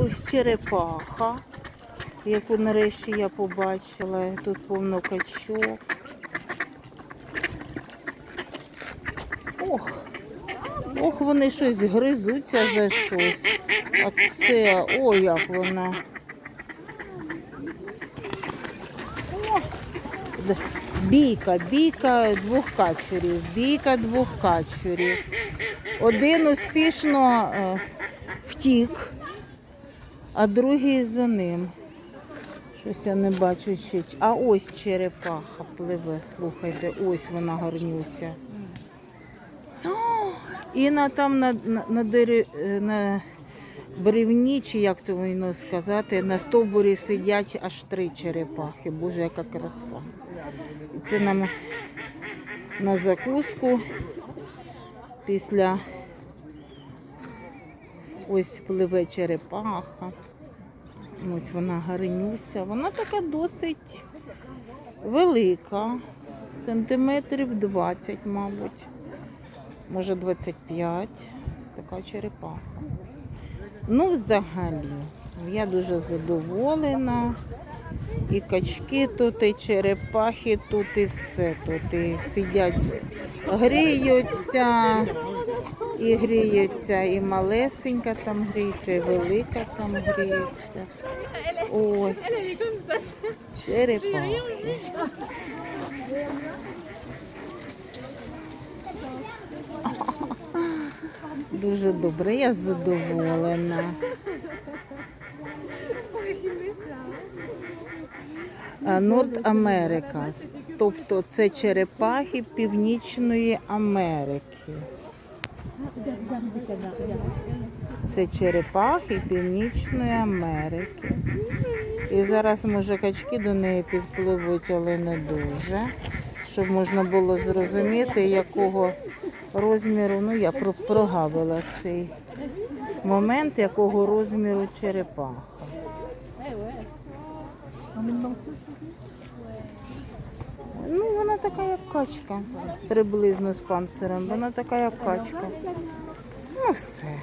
Ось черепаха, яку нарешті я побачила. Тут повно качок. Ох, ох, вони щось гризуться за щось. А це, о, як вона. О, Бійка, бійка двох качурів, бійка двох качурів. Один успішно е, втік, а другий за ним. Щось я не бачу ще. А ось черепаха пливе, слухайте, ось вона гарнюся. О, І на там на, на, на, дерев, на бревні, чи як то воно сказати, на стовбурі сидять аж три черепахи. Боже, яка краса. І це нам на закуску після ось пливе черепаха. Ось вона гарнюся. Вона така досить велика. Сантиметрів 20, мабуть. Може 25. Ось така черепаха. Ну, взагалі, я дуже задоволена. І качки тут, і черепахи тут, і все тут. І сидять, гріються, і гріються, і малесенька там гріється, і велика там гріється. Ось. Черепахи. Дуже добре, я задоволена. Норд Америка, тобто це черепахи Північної Америки. Це черепахи Північної Америки. І зараз, може, качки до неї підпливуть, але не дуже. Щоб можна було зрозуміти, якого розміру, ну я про- прогавила цей момент, якого розміру черепаха. Ну, вона така, як качка, приблизно з панцирем. Вона така, як качка. Ну, все.